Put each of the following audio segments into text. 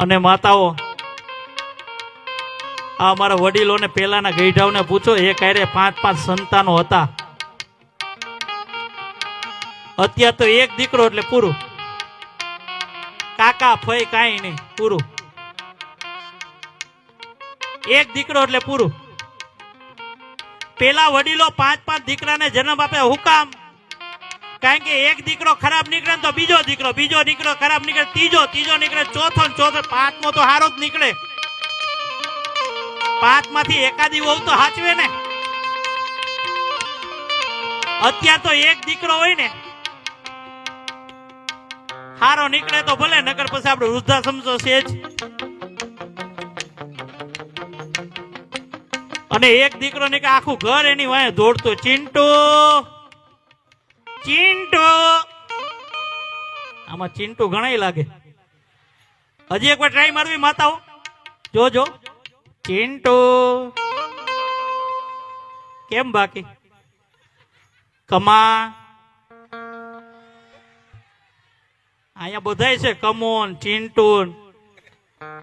અને માતાઓ, આ અમારા વડીલોને પેલાના ગઈઢાઓને પૂછો, એ કાયરે પાંચ પાંચ સંતાનો હતા. અત્યારે તો એક દીકરો એટલે પૂરું. કાકા ફઈ કાંઈ નહીં, પૂરું. એક દીકરો એટલે પૂરું. પેલા વડીલો પાંચ પાંચ દીકરાને જન્મ આપે હું કામ કારણ કે એક દીકરો ખરાબ નીકળે તો બીજો દીકરો બીજો દીકરો ખરાબ નીકળે, ત્રીજો ત્રીજો નીકળે, ચોથો ચોથો, પાંચમો તો હારો જ નીકળે. પાંચમાંથી એકાદી વહુ તો હાચવે ને. અત્યારે તો એક દીકરો હોય ને, હારો નીકળે તો ભલે નગર પછી આપણે વૃદ્ધાશ્રમ તો છે જ. અને એક દીકરો નીકળે આખું ઘર એની વાંહે દોડતું ચિંટુ! ચિંટુ. આમાં ચિંટુ ઘણાય લાગે. હજી એકવાર ટ્રાય મારવી માતાઓ. જોજો. ચિંટુ. કેમ બાકી? કમા. અહીંયા બધાય છે કમોન ચિંટુ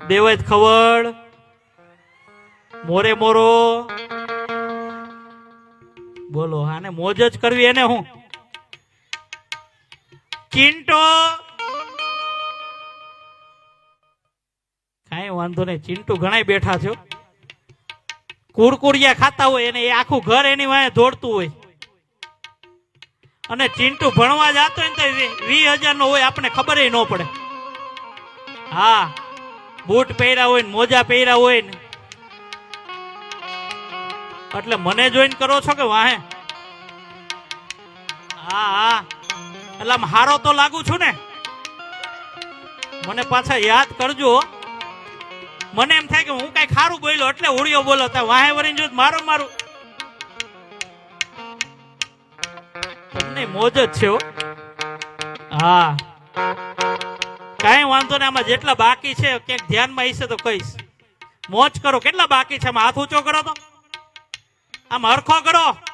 દેવજ ખવડ. મોરે મોરો. બોલો, આને મોજ જ કરવી એને હું? ચિંટો કાંઈ વાંધો નહીં, ચિંટુ ઘણા બેઠા છો કુરકુરિયા ખાતા હોય એને એ આખું ઘર એની વાંહે દોડતું હોય. અને ચિંટુ ભણવા જતો હોય ને તો વીસ હજાર નો હોય આપણે ખબર ન પડે. હા, બૂટ પહેર્યા હોય ને, મોજા પહેર્યા હોય ને. એટલે મને જોઈન કરો છો કે વાહે? હા હા. એટલે હારો તો લાગુ છું ને. મને પાછા યાદ કરજો. મને એમ થાય કે હું કઈ ખારું બોલ્યો એટલે હોળીઓ બોલો વાહે વરીને જો મારો મારું. તમને મોજ જ છે હા. કઈ વાંધો ને આમાં જેટલા બાકી છે, ક્યાંક ધ્યાનમાં હશે તો કહીશ. મોજ કરો, કેટલા બાકી છે? આમાં હાથ ઊંચો કરો તો. આમ હરખો કરો.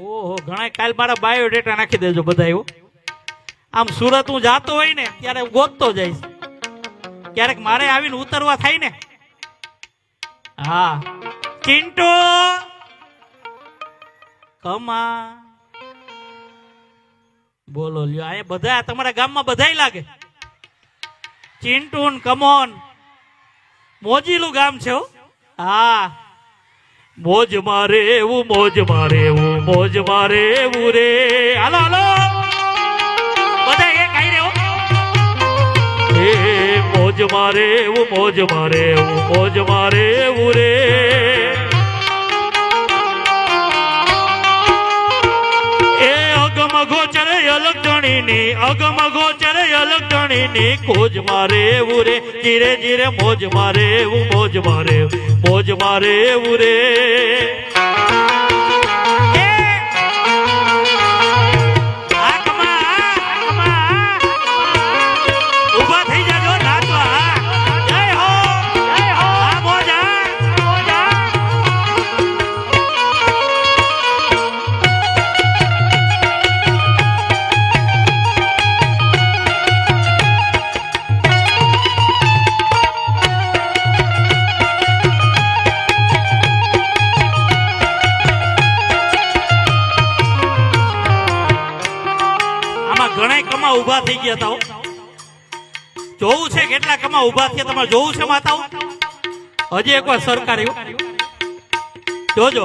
ઓહો ઘણા કાલ મારા બાયોડેટા નાખી દેજો બધા એવું. આમ સુરત હું જાતો હોય ને, ત્યારે ગોતતો જઈશ. ક્યારેક મારે આવીને ઉતરવા થાય ને. હા. ચિંટુ! કમા. બોલો, લ્યો, આ બધા તમારા ગામમાં બધાય લાગે. ચિંટુન, કમોન. મોજીલું ગામ છે હા. મોજ મારે, એવું મોજ મારે, એવું મોજ મારે એવું રે હાલો હાલો. બધા એક આઈ રે એ મોજ મારે એવું મોજ મારે એવું મોજ મારે એવું રે એ અગમ ચરે અલગ ધણીની અગમ ચરે અલગ ધણીની કોજ મારે એવું રે ધીરે ધીરે મોજ મારે એવું મોજ મારે મોજ મારે એવું રે. ઊભા થઈ ગયા તા જોવું છે કેટલા કમા ઊભા થયા તમારે જોવું છે માતાઓ? હજી એકવાર સરકાર એવું જોજો.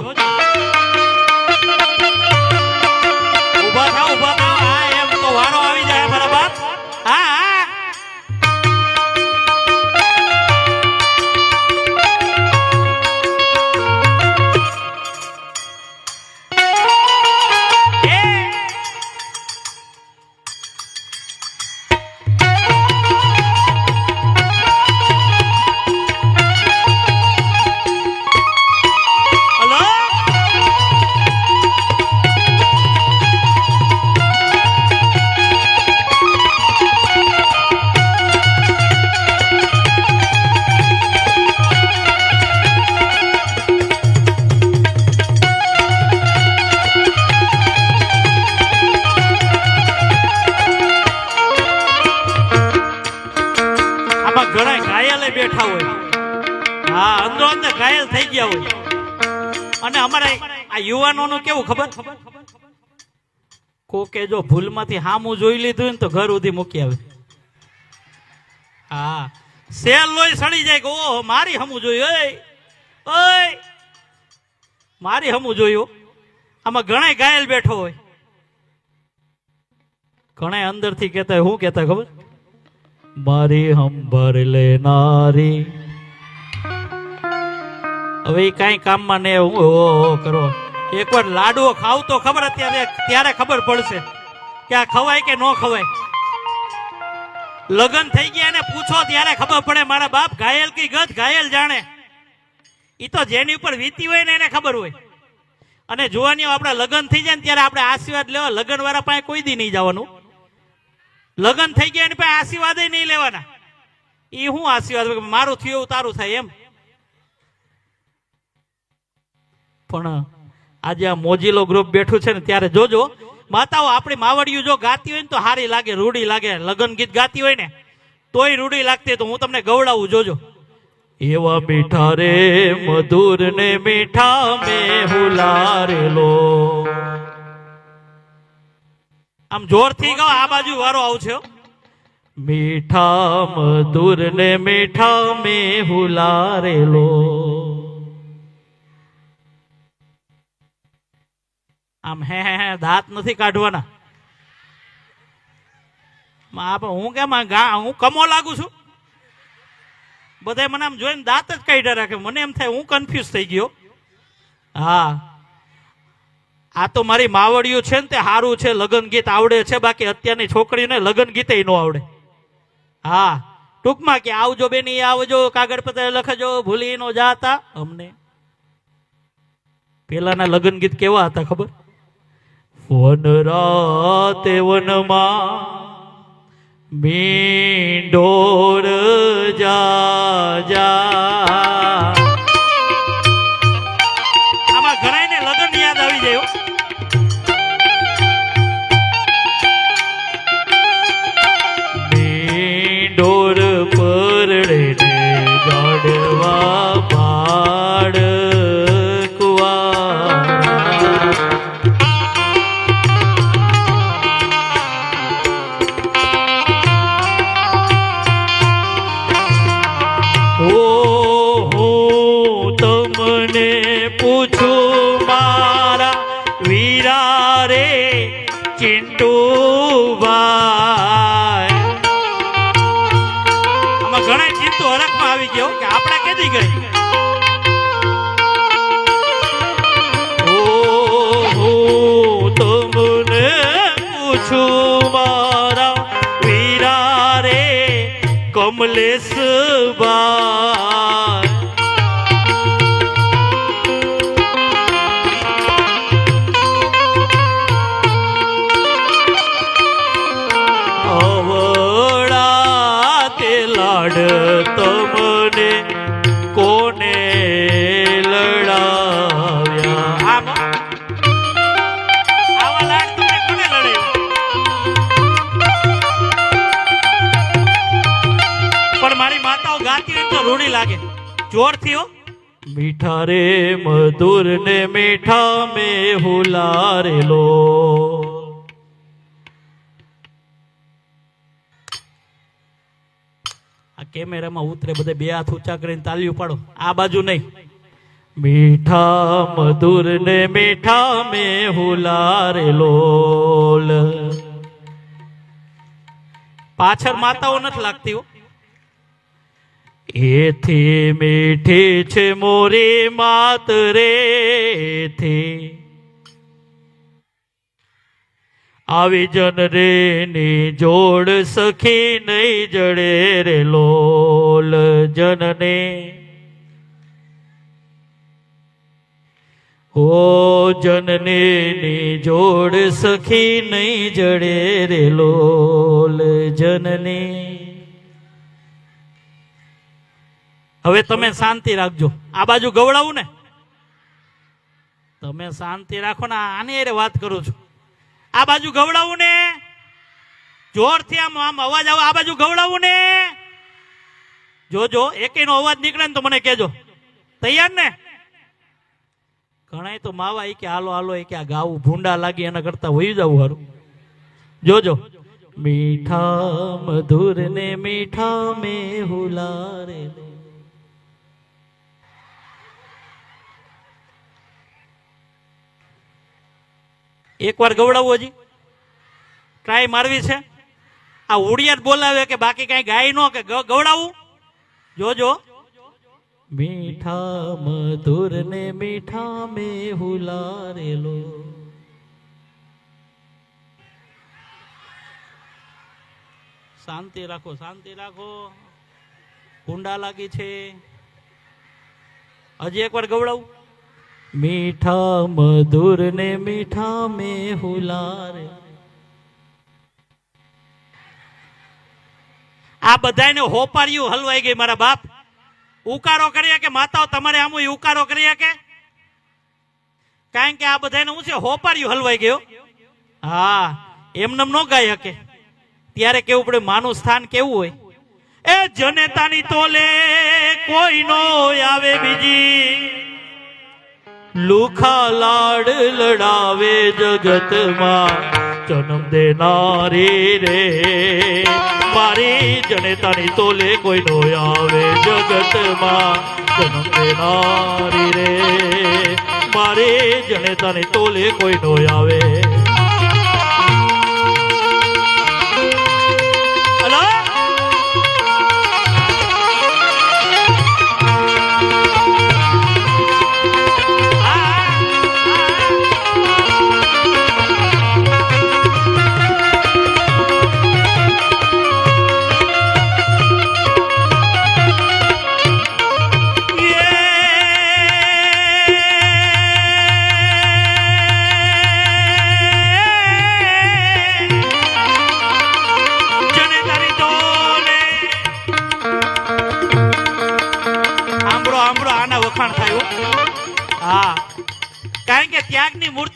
કેવું ખબર? કોકે જો ભૂલમાંથી હામું જોઈ લીધું ને તો ઘર સુધી મૂકી આવે. હા. સેલ લોહી સડી જાય કે ઓહો મારી હમું જોયું મારી હમું જોયું. આમાં ઘણા ઘાયલ બેઠો હોય. ઘણા અંદરથી કહેતા હોય, શું કહેતા ખબર? મારી હંભર લેનારી. હવે કાંઈ કામમાં ને હું કરો. એકવાર લાડવો ખાવ તો ખબર અત્યારે ત્યારે ખબર પડશે કે આ ખવાય કે ન ખવાય. લગ્ન થઈ ગયા ને પૂછો ત્યારે ખબર પડે મારા બાપ ઘાયલ કી ગત ઘાયલ જાણે. એ તો જેની ઉપર વીતી હોય ને એને ખબર હોય. અને જોવાની આપણા લગ્ન થઈ જાય ને ત્યારે આપણે આશીર્વાદ લેવા લગ્ન વાળા પાસે કોઈ દી નહીં જવાનું. લગ્ન થઈ ગયા એની પાસે આશીર્વાદ નહીં લેવાના. એ હું આશીર્વાદ મારું થયું તારું થાય એમ. પણ આજે આ મોજીલો ગ્રુપ બેઠું છે ને ત્યારે જોજો. માતાઓ, આપણી માવડિયું જો ગાતી હોય ને તો હારી લાગે રૂડી લાગે, લગ્ન ગીત ગાતી હોય ને, તોય રૂડી લાગતી તો હું તમને ગવડાવું, જોજો. એવા મીઠા રે મધુર ને મીઠા મે હુલારેલો આમ જોરથી ગાઓ, આ બાજુ વારો આવશે. મીઠા મધુર ને મીઠા મે હુલારેલો આમ હે હે હે દાંત નથી કાઢવાના. આપ હું કેમ હું કમો લાગુ છું? બધા મને આમ જોઈને દાંત જ કાઢ્યા રાખે. મને એમ થાય હું કન્ફ્યુઝ થઈ ગયો. હા. આ તો મારી માવડિયું છે ને તે સારું છે, લગ્ન ગીત આવડે છે, બાકી અત્યારની છોકરીઓને લગ્ન ગીતે ન આવડે. હા. ટૂંકમાં કે આવજો બેની, આવજો, કાગળ પત્ર લખજો, ભૂલી નો જાતા. અમને. પેલાના લગ્ન ગીત કેવા હતા ખબર? વન રાતે વનમાં મીંડોર જા જા કમલેશ બાઈ અવળા તે જોરથી હો મીઠા રે મધુર ને મીઠા મે હુલારેલો આ કેમેરામાં ઉતરે બધે બે હાથ ઊંચા કરીને તાલીઓ પાડો. આ બાજુ નહીં. મીઠા મધુર ને મીઠા મે હુલારેલો પાછળ માતાઓ નથી લાગતી હો. એથી મીઠી છે મોરી માત રે થી આવી જન રે ની જોડ સખી નહીં જડે રે લોલ જનને. ઓ જનને ની જોડ સખી નહીં જડે રે લોલ જનને. હવે તમે શાંતિ રાખજો. આ બાજુ ગવડાવું ને? તમે શાંતિ રાખો ને આની અરે વાત કરું છું. આ બાજુ ગવડાવું ને? જોરથી આમ આમ અવાજ આવે આ બાજુ ગવડાવું ને? જોજો એકેયનો અવાજ નીકળે ને તો મને કહેજો. તૈયાર ને? ઘણા તો માવા એ કે, હાલો હાલો એ કે, આ ગાવું ભૂંડા લાગી, એના કરતા વહી જવું સારું જોજો. મીઠા મધુર ને મીઠા મેં હુલારે એકવાર ગવડાવવું હજી. ટ્રાય મારવી છે. આ ઉડિયા જ બોલાવે કે બાકી કઈ ગાય નો કે ગવડાવું. જોજો. મીઠા મધુર ને મીઠા મેં હુલારેલો શાંતિ રાખો શાંતિ રાખો. કુંડા લાગી છે. હજી એકવાર ગવડાવું. મીઠા મધુર ને મીઠા મેં હુલારે આ બધાને હોપાર્યું હલવાઈ ગઈ મારા બાપ. ઉકારો કરી કે માતાઓ તમારે આમ ઉકારો કરી કે? કારણ કે આ બધાને હું છે હોપાર્યું હલવાઈ ગયો હા. એમને ન ગાઈ શકે. ત્યારે કેવું પડે, માનું સ્થાન કેવું હોય? એ જનેતાની તોલે કોઈ નો આવે બીજી. લુખા લાડ લડાવે જગતમાં. જન્મ દેનારી રે. મારી જનેતાની તોલે કોઈ નો આવે જગતમાં. જન્મ દેનારી રે. મારી જનેતાની તોલે કોઈ નો આવે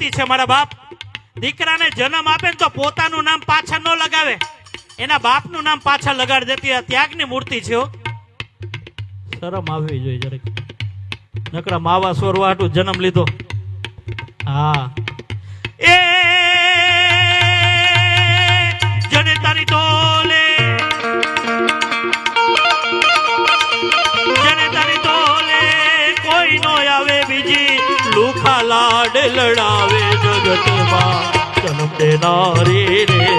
મૂર્તિ છે મારા બાપ. દીકરાને જન્મ આપે ને તો પોતાનું નામ પાછા ન લગાવે. એના બાપનું નામ પાછા લગાડી દેતી આ ત્યાગની મૂર્તિ છે શરમ આવવી જોઈએ જરાક. નકરા માવા સોરવા હાટુ જન્મ લીધો. હા. એ જનેતાની તોલે લુખા લાડ લડાવે જગતમાં. જન્મ દેનારી રે.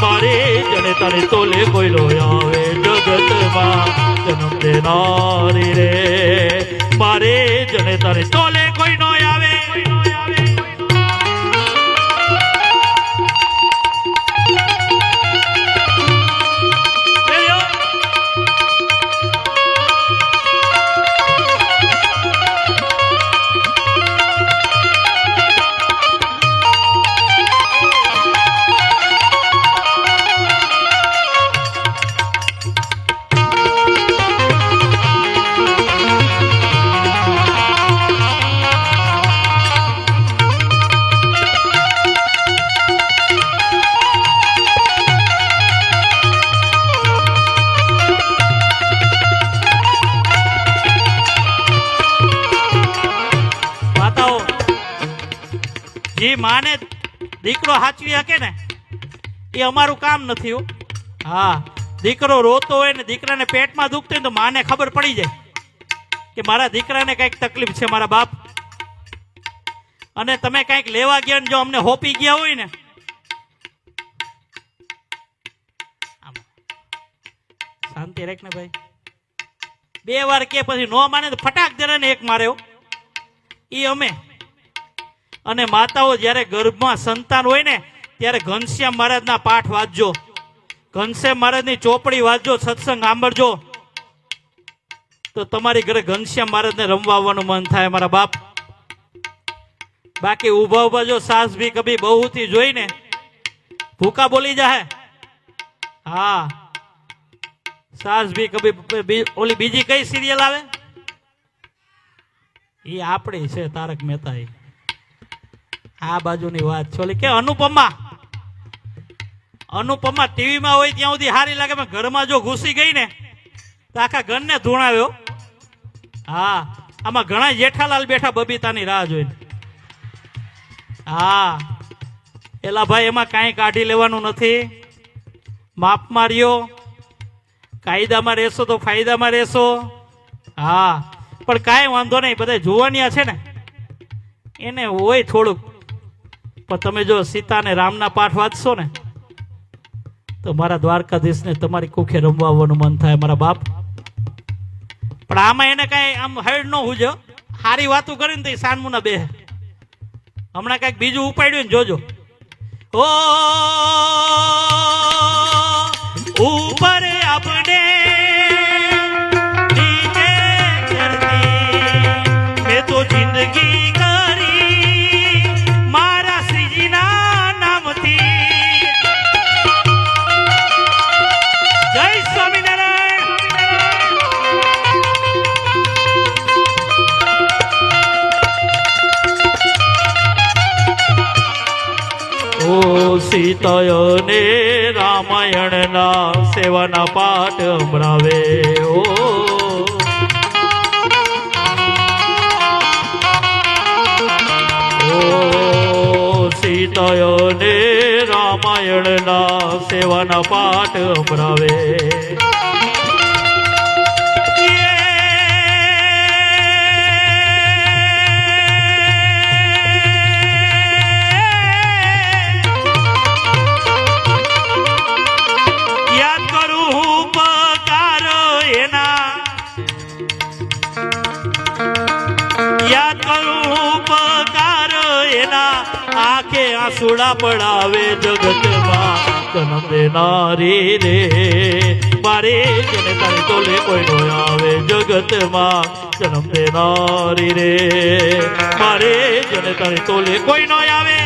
મારે જનેતાની તોલે કોઈ નો આવે જગતમાં. જન્મ દેનારી રે. મારે જનેતાની તોલે અમારું કામ નથી હો. હા, દીકરો રોતો હોય ને દીકરાને પેટમાં દુખતું હોય તો માને ખબર પડી જાય કે મારા દીકરાને કંઈક તકલીફ છે, મારા બાપ. અને તમે કંઈક લેવા ગયા ને જો અમને હોપી ગયા હોય ને. શાંતિ રાખ ને ભાઈ. બે વાર કે પછી નો માને તો ફટાક દે ને એક મારે એ અમે. અને માતાઓ જ્યારે ગર્ભમાં સંતાન હોય ને ત્યારે ઘનશ્યામ મહારાજના પાઠ વાંચજો. ઘનશ્યામ મહારાજની ચોપડી વાંચજો, સત્સંગ સાંભળજો. તો તમારી ઘરે ઘનશ્યામ મહારાજને રમવા આવવાનું મન થાય મારા બાપ. બાકી ઊભા ઊભા જો સાસ ભી કભી બહુથી જોઈને ભૂકા બોલી જાય હા. સાસ ભી કભી ઓલી બીજી કઈ સિરિયલ આવે? એ આપણી છે, તારક મહેતા એ. આ બાજુની વાત છે. કે અનુપમા? અનુપમા ટીવીમાં હોય ત્યાં સુધી સારી લાગે, પણ ઘરમાં જો ઘૂસી ગઈ ને, તો આખા ઘરને ધૂણાવ્યો. હા, આમાં ઘણા જેઠાલાલ બેઠા બબીતાની રાહ જોઈને. હા, એલા ભાઈ, એમાં કાંઈ કાઢી લેવાનું નથી. માપ માર્યો. કાયદામાં રહેશો તો ફાયદામાં રહેશો. હા, પણ કાંઈ વાંધો નહીં બધા જોવાનિયા છે ને, એને હોય થોડુંક. પણ તમે જો સીતા અને રામના પાઠ વાંચશો ને તો મારા દ્વારકાધીશને તમારી કુખે રમવા મન થાય, મારા બાપ. પણ આમાં એને કાંઈ આમ હેડ ન હુજો. સારી વાતો કરીને તો સાનમુના બે હમણાં કાંઈક બીજું ઉપાડ્યું ને જોજો. ઓ, ઉપર આપણે સીતાયને રામાયણના સેવાના પાઠ સંભળાવે ઓ. સીતાયને રામાયણના સેવાના પાઠ સંભળાવે આંસુડા પડાવે જગતમાં. જન્મ દેનારી રે. મારે જને તારે તોલે કોઈ નો આવે જગતમાં. જન્મ દેનારી રે. મારે જને તારે તોલે કોઈ નો આવે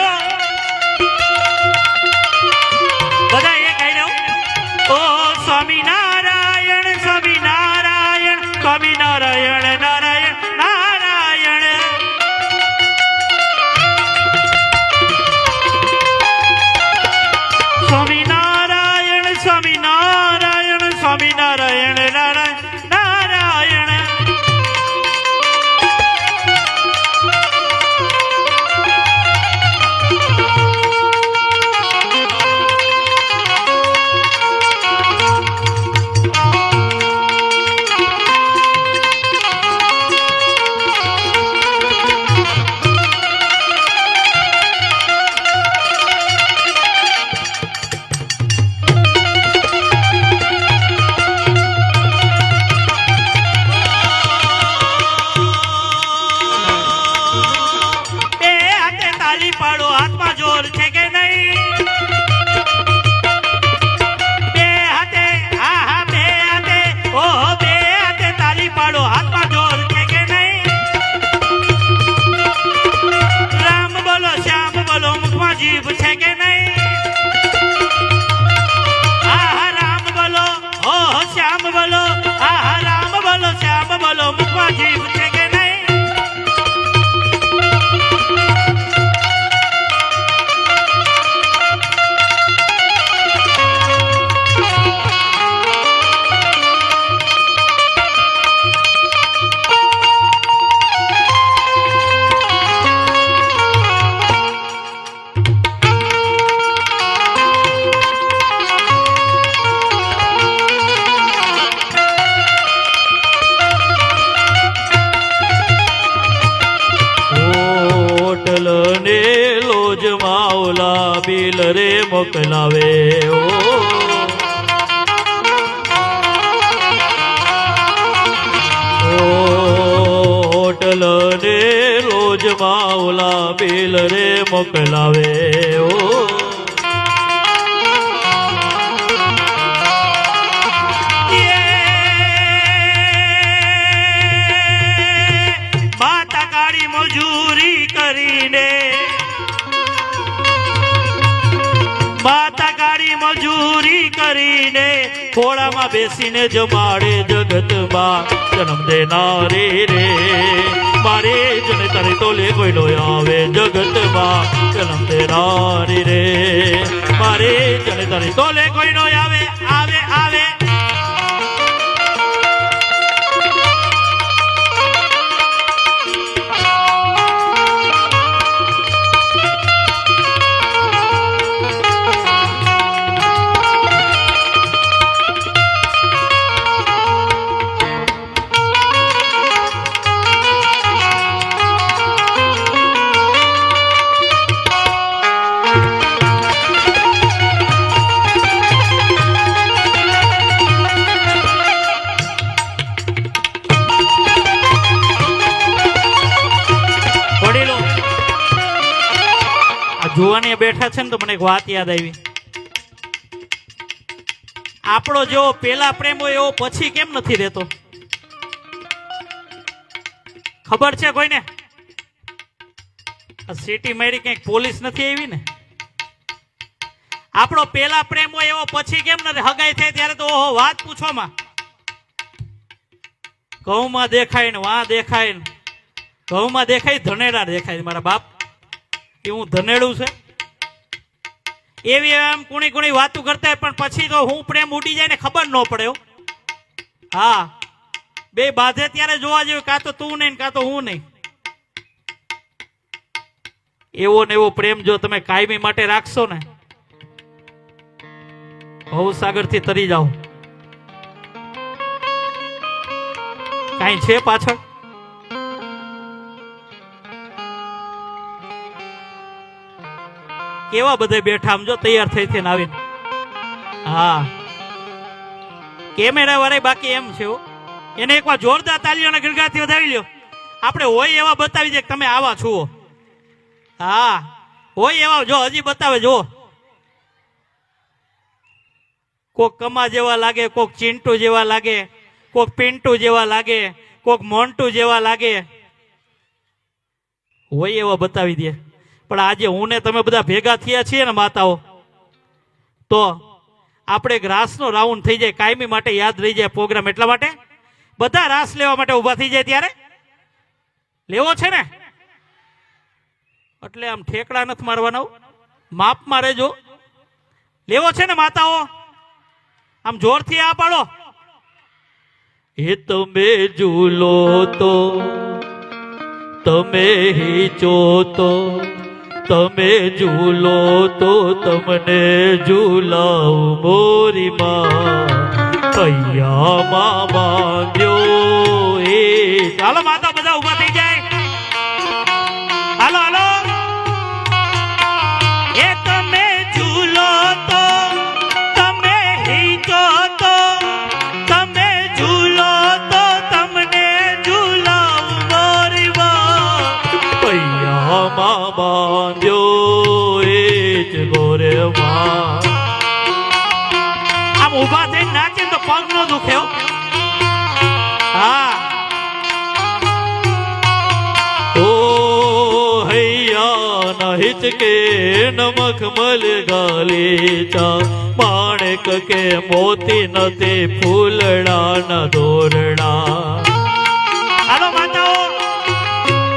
માવલા બિલ રે મોકલાવે ઓ. મજૂરી કરીને માતા કાળી મજૂરી કરીને ખોળામાં બેસીને જમાડે જગતમાં જન્મ દેનારી રે. મારે જને તારે તો લે કોઈ નો આવે જગતમાં જન્મ દેનારી રે. મારે જને તારે તો લે કોઈ નો આવે એક વાત યાદ આવી. આપણો જેવો પેલા પ્રેમ હોય એવો પછી કેમ નથી રહેતો? ખબર છે કોઈને? સિટી મારી કંઈક પોલીસ નથી આવી ને? આપણો પેલા પ્રેમ હોય એવો પછી કેમ નથી? હગાઈ થાય ત્યારે તો ઓહો, વાત પૂછોમાં. ઘઉંમાં દેખાય ને, વાં દેખાય ને. ઘઉંમાં દેખાય, ધનેડા દેખાય મારા બાપ. એ હું ધનેડું છે? એવી એમ કુણી કુણી વાતું કરતા પણ પછી તો હું પ્રેમ ઉડી જાય ને ખબર ન પડ્યો હા. બે બાધે ત્યારે જોવા જેવું, કાં તો તું નહીં કાં તો હું નહીં. એવો ને એવો પ્રેમ જો તમે કાયમી માટે રાખશો ને ભવસાગરથી તરી જાઓ. કાંઈ છે પાછળ? કેવા બધે બેઠા? આમ જો તૈયાર થઈ થઈને આવીને. હા. કેમેરા વાળા બાકી એમ છે એને એકવાર જોરદાર તાલીઓના ગણગાથી વધાવી લ્યો. આપણે હોય એવા બતાવી દે કે તમે આવા છો. હા. હોય એવા જો, હજી બતાવે જો કોક કમા જેવા લાગે, કોક ચિંટુ જેવા લાગે, કોક પિન્ટુ જેવા લાગે, કોક મોન્ટુ જેવા લાગે. હોય એવા બતાવી દે. પણ આજે હું ને તમે બધા ભેગા થયા છીએ ને માતાઓ, તો આપણે રાસનો રાઉન્ડ થઈ જાય, કાયમી માટે યાદ રહી જાય પ્રોગ્રામ એટલા માટે. બધા રાસ લેવા માટે ઊભા થઈ જાય ત્યારે. લેવો છે ને? એટલે આમ ઠેકડા નથી મારવાના માપ માપમાં રહેજો. લેવો છે ને માતાઓ? આમ જોરથી આ પાડો. એ તમે ઝૂલો તો, તમે હીચો તો તમે ઝૂલો તો તમને ઝૂલાવ મોરીમાં. કૈયામાં બાંધ્યો એ. ચાલો. જ ગોરેમાં આમ ઊભા થઈને નાચે તો પગ નો દુખે હો. ઓ હૈયા ના હિચકે નમક મલ ગાલીચા, માણેક કે મોતી નથી ફૂલડા ન દોરડા હાલો માતાઓ,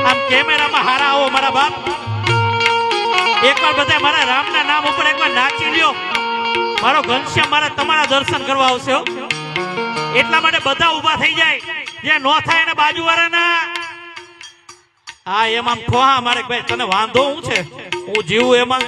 આમ કેમેરામાં હારા આવો મારા બાપ. એકવાર બધા મારા રામના નામ ઉપર એકવાર નાચી લ્યો. મારો ઘનશ્યામ મારા તમારા દર્શન કરવા આવશે એટલા માટે બધા ઊભા થઈ જાય. જે નો થાય એને બાજુવાળાના. હા, એમાં ખોહા મારે ભાઈ તને વાંધો હું છે? હું જીવું એમાં?